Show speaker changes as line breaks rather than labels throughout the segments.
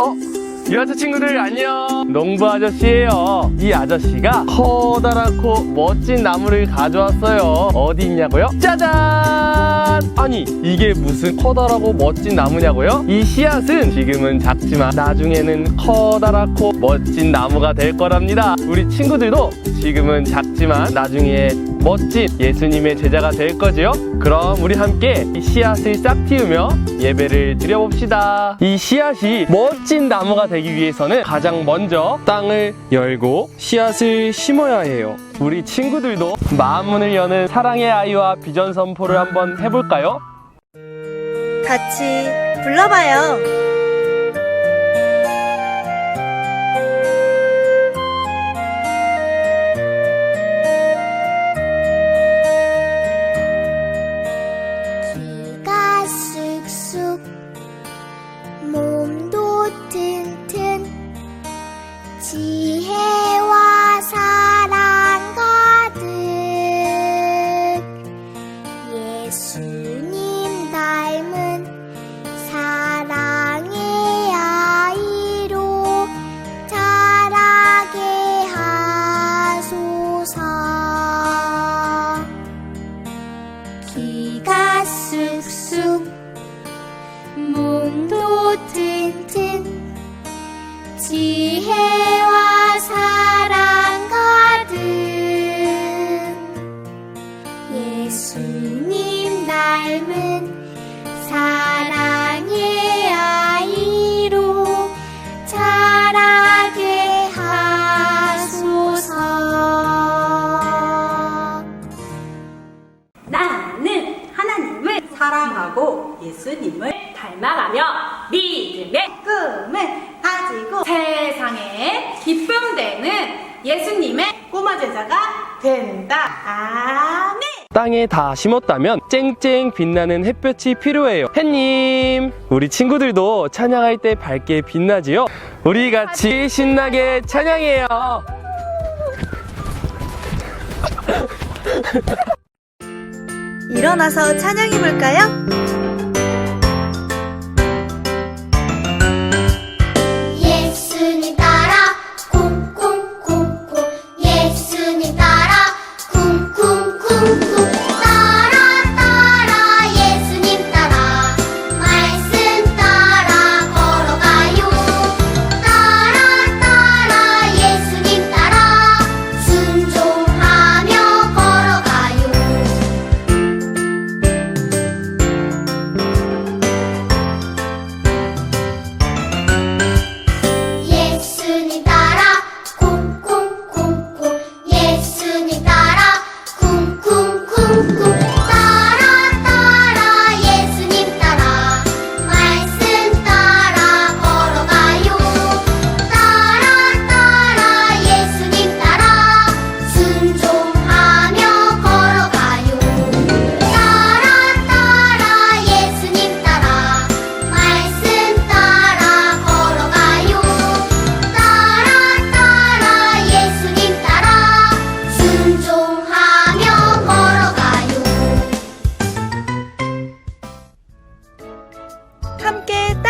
어? 유아차 친구들 안녕 농부 아저씨예요 이 아저씨가 커다랗고 멋진 나무를 가져왔어요 어디 있냐고요? 짜잔 아니 이게 무슨 커다랗고 멋진 나무냐고요? 이 씨앗은 지금은 작지만 나중에는 커다랗고 멋진 나무가 될 거랍니다 우리 친구들도 지금은 작지만 나중에 멋진 예수님의 제자가 될 거지요? 그럼 우리 함께 이 씨앗을 싹 틔우며 예배를 드려봅시다. 이 씨앗이 멋진 나무가 되기 위해서는 가장 먼저 땅을 열고 씨앗을 심어야 해요. 우리 친구들도 마음문을 여는 사랑의 아이와 비전 선포를 한번 해볼까요?
같이 불러봐요.
예수님의
꼬마 제자가 된다. 아멘.
땅에 다 심었다면 쨍쨍 빛나는 햇볕이 필요해요. 햇님, 우리 친구들도 찬양할 때 밝게 빛나지요? 우리 같이 신나게 찬양해요.
일어나서 찬양해 볼까요? 함께 따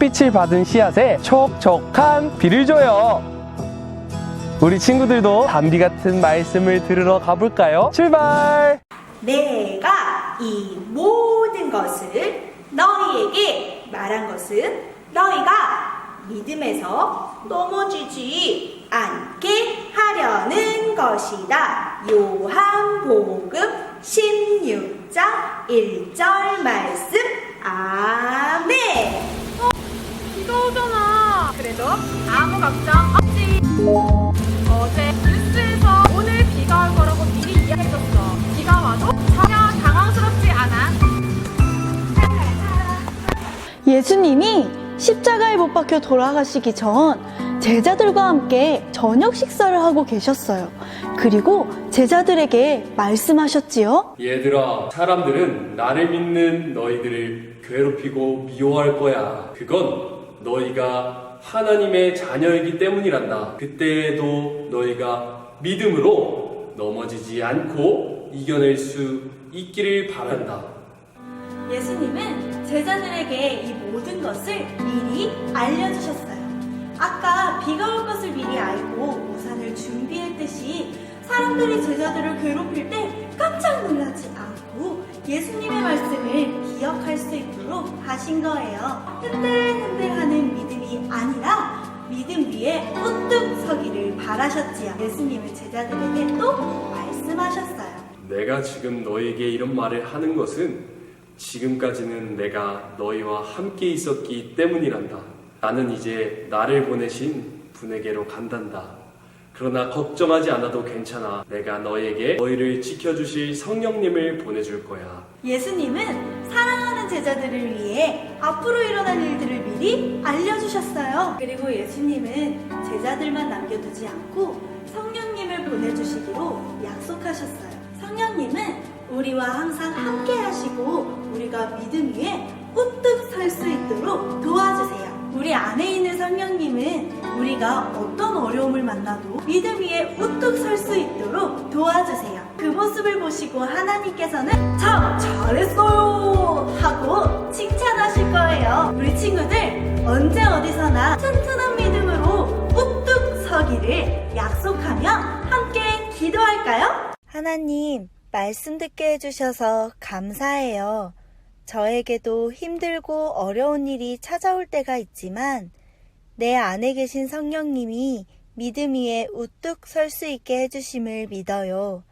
햇빛을 받은 씨앗에 촉촉한 비를 줘요. 우리 친구들도 담비 같은 말씀을 들으러 가볼까요? 출발!
내가 이 모든 것을 너희에게 말한 것은 너희가 믿음에서 넘어지지 않게 하려는 것이다. 요한복음 16장 1절 말씀. 아멘.
비가 오잖아. 그래도 아무 걱정 없지. 어제 뉴스에서 오늘 비가 올 거라고 미리 이야기해줬어. 비가 와도 전혀 당황스럽지 않아.
예수님이 십자가에 못 박혀 돌아가시기 전 제자들과 함께 저녁 식사를 하고 계셨어요. 그리고 제자들에게 말씀하셨지요.
얘들아, 사람들은 나를 믿는 너희들을 괴롭히고 미워할 거야. 그건 너희가 하나님의 자녀이기 때문이란다. 그때에도 너희가 믿음으로 넘어지지 않고 이겨낼 수 있기를 바란다.
예수님은 제자들에게 이 모든 것을 미리 알려주셨어요. 아까 비가 올 것을 미리 알고 준비했듯이 사람들이 제자들을 괴롭힐 때 깜짝 놀라지 않고 예수님의 말씀을 기억할 수 있도록 하신 거예요. 흔들흔들하는 믿음이 아니라 믿음 위에 우뚝 서기를 바라셨지요. 예수님은 제자들에게 또 말씀하셨어요.
내가 지금 너희에게 이런 말을 하는 것은 지금까지는 내가 너희와 함께 있었기 때문이란다. 나는 이제 나를 보내신 분에게로 간단다. 그러나 걱정하지 않아도 괜찮아. 내가 너희에게 너희를 지켜주실 성령님을 보내줄 거야.
예수님은 사랑하는 제자들을 위해 앞으로 일어날 일들을 미리 알려주셨어요. 그리고 예수님은 제자들만 남겨두지 않고 성령님을 보내주시기로 약속하셨어요. 성령님은 우리와 항상 함께 하시고 우리가 믿음 위에 우뚝 설 수 있도록 도와주세요. 우리 안에 있는 성령님은 우리가 어떤 어려움을 만나도 믿음 위에 우뚝 설 수 있도록 도와주세요. 그 모습을 보시고 하나님께서는 참 잘했어요 하고 칭찬하실 거예요. 우리 친구들 언제 어디서나 튼튼한 믿음으로 우뚝 서기를 약속하며 함께 기도할까요?
하나님, 말씀 듣게 해주셔서 감사해요. 저에게도 힘들고 어려운 일이 찾아올 때가 있지만, 내 안에 계신 성령님이 믿음 위에 우뚝 설 수 있게 해주심을 믿어요.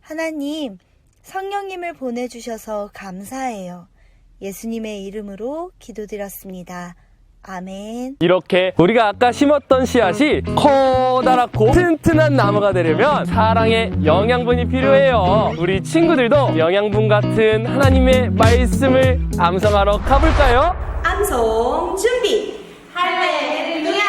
하나님,
성령님을 보내주셔서 감사해요. 예수님의 이름으로 기도드렸습니다. 아멘.
이렇게 우리가 아까 심었던 씨앗이 커다랗고 튼튼한 나무가 되려면 사랑의 영양분이 필요해요. 우리 친구들도 영양분 같은 하나님의 말씀을 암송하러 가볼까요?
암송 준비. 할렐루야.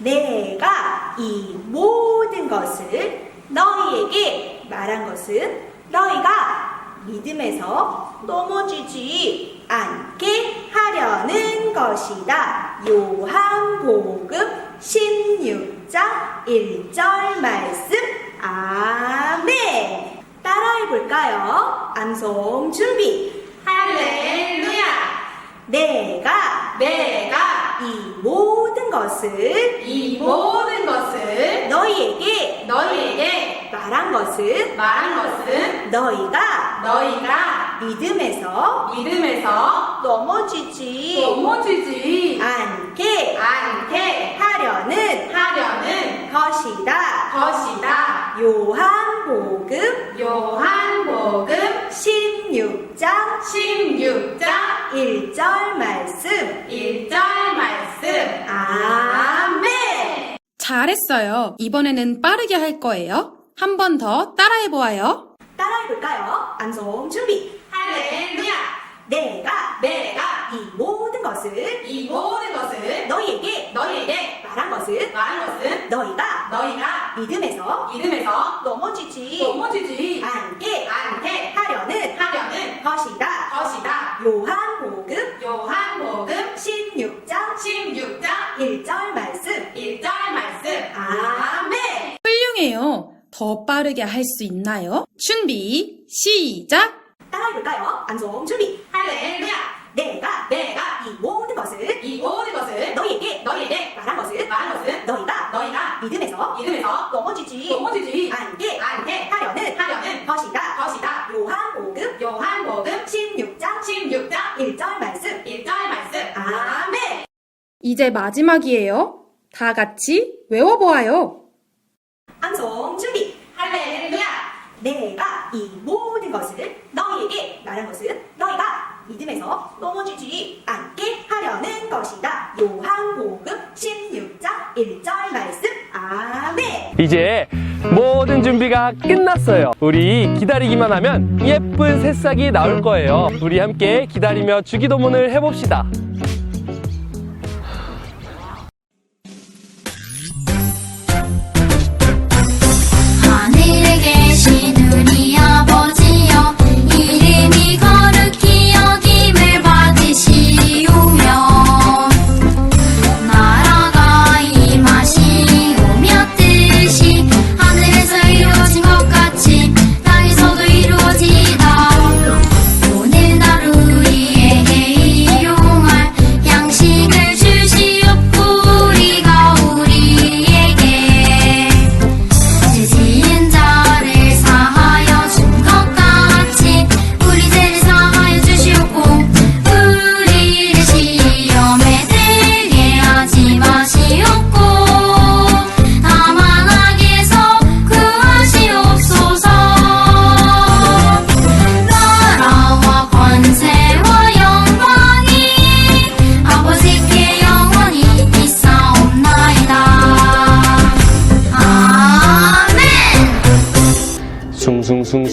내가 이 모든 것을 너희에게 말한 것은 너희가 믿음에서 넘어지지 하려는 것이다. 요한복음 16장 1절 말씀. 아멘. 따라해 볼까요? 암송 준비. 할렐루야. 내가
내가
이 모든 것을
이 모든 것을
너희에게
너희에게
말한 것은
말한 것은
너희가
너희가
믿음에서
믿음에서
넘어지지
넘어지지
않게
않게
하려는
하려는
것이다.
것이다.
요한복음
요한복음
16장
16장
1절 말씀.
1절 말씀.
아멘.
잘했어요. 이번에는 빠르게 할 거예요. 한 번 더 따라해 보아요.
따라해 볼까요? 암송 준비.
할렐루야.
내가
내가
이 모든 것을
이 모든 것을
너희에게
너희에게
말한 것은
말한 것은
너희가
너희가
믿음에서
믿음에서
넘어지지
넘어지지
않게
않게
하려는
하려는
것이다.
것이다.
요한
더 빠르게 할 수 있나요? 준비, 시작!
따라해볼까요? 암송 준비.
할렐루야.
내가
내가
이 모든 것을
이 모든 것을
너희에게
너희에게
말한 것은
말한 것은
너희가
너희가
믿음에서
믿음에서
넘어지지
넘어지지
않게
않게
하려는
하려는
것이다.
것이다.
요한복음
요한복음
16장
16장
1절 말씀.
1절 말씀.
아멘.
이제 마지막이에요. 다 같이 외워보아요.
암송 준비.
할렐루야.
내가 이 모든 것을 너희에게 말한 것은 너희가 믿음에서 넘어지지 않게 하려는 것이다. 요한복음 16장 1절 말씀. 아멘.
이제 모든 준비가 끝났어요. 우리 기다리기만 하면 예쁜 새싹이 나올 거예요. 우리 함께 기다리며 주기도문을 해봅시다.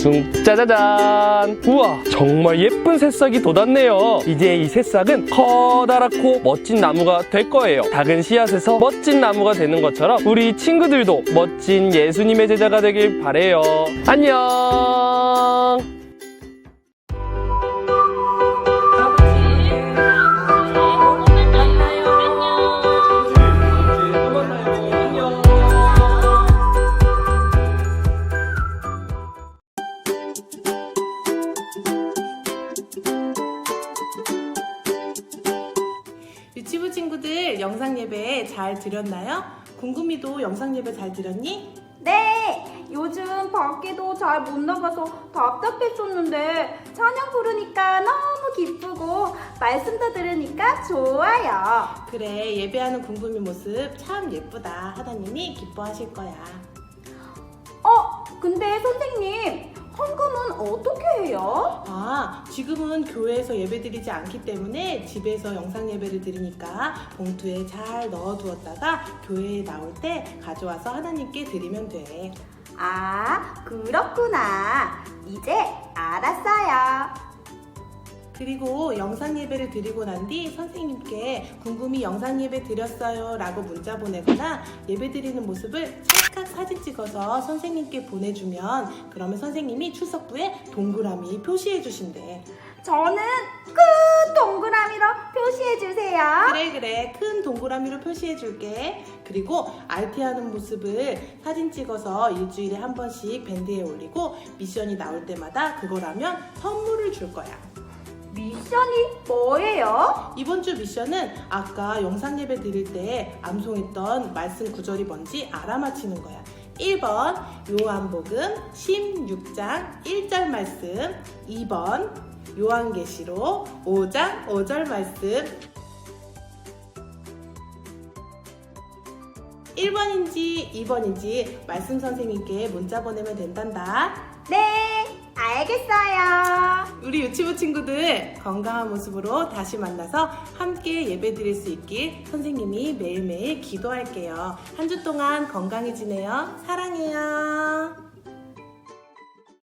숭숭숭숭 짜자잔. 우와 정말 예쁜 새싹이 돋았네요. 이제 이 새싹은 커다랗고 멋진 나무가 될 거예요. 작은 씨앗에서 멋진 나무가 되는 것처럼 우리 친구들도 멋진 예수님의 제자가 되길 바래요. 안녕
잘 들었나요? 궁금이도 영상 예배 잘 들었니?
네, 요즘 밖에도 잘 못 나가서 답답했었는데 찬양 부르니까 너무 기쁘고 말씀도 들으니까 좋아요.
그래 예배하는 궁금이 모습 참 예쁘다 하나님이 기뻐하실 거야
어, 근데 선생님, 헌금은 어떻게 해요?
아, 지금은 교회에서 예배드리지 않기 때문에 집에서 영상 예배를 드리니까 봉투에 잘 넣어두었다가 교회에 나올 때 가져와서 하나님께 드리면 돼.
아, 그렇구나. 이제 알았어요.
그리고 영상 예배를 드리고 난 뒤 선생님께 궁금히 영상 예배 드렸어요 라고 문자 보내거나 예배 드리는 모습을 찰칵 사진 찍어서 선생님께 보내주면 그러면 선생님이 출석부에 동그라미 표시해 주신대.
저는 큰 동그라미로 표시해 주세요.
그래 그래 큰 동그라미로 표시해 줄게 그리고 RT 하는 모습을 사진 찍어서 일주일에 한 번씩 밴드에 올리고 미션이 나올 때마다 그걸 하면 선물을 줄 거야
미션이 뭐예요?
이번 주 미션은 아까 영상 예배 드릴 때 암송했던 말씀 구절이 뭔지 알아맞히는 거야 1번 요한복음 16장 1절 말씀 2번 요한계시록 5장 5절 말씀 1번인지 2번인지 말씀 선생님께 문자 보내면 된단다.
네, 알겠어요.
우리 유치부 친구들 건강한 모습으로 다시 만나서 함께 예배 드릴 수 있길 선생님이 매일매일 기도할게요. 한 주 동안 건강히 지내요. 사랑해요.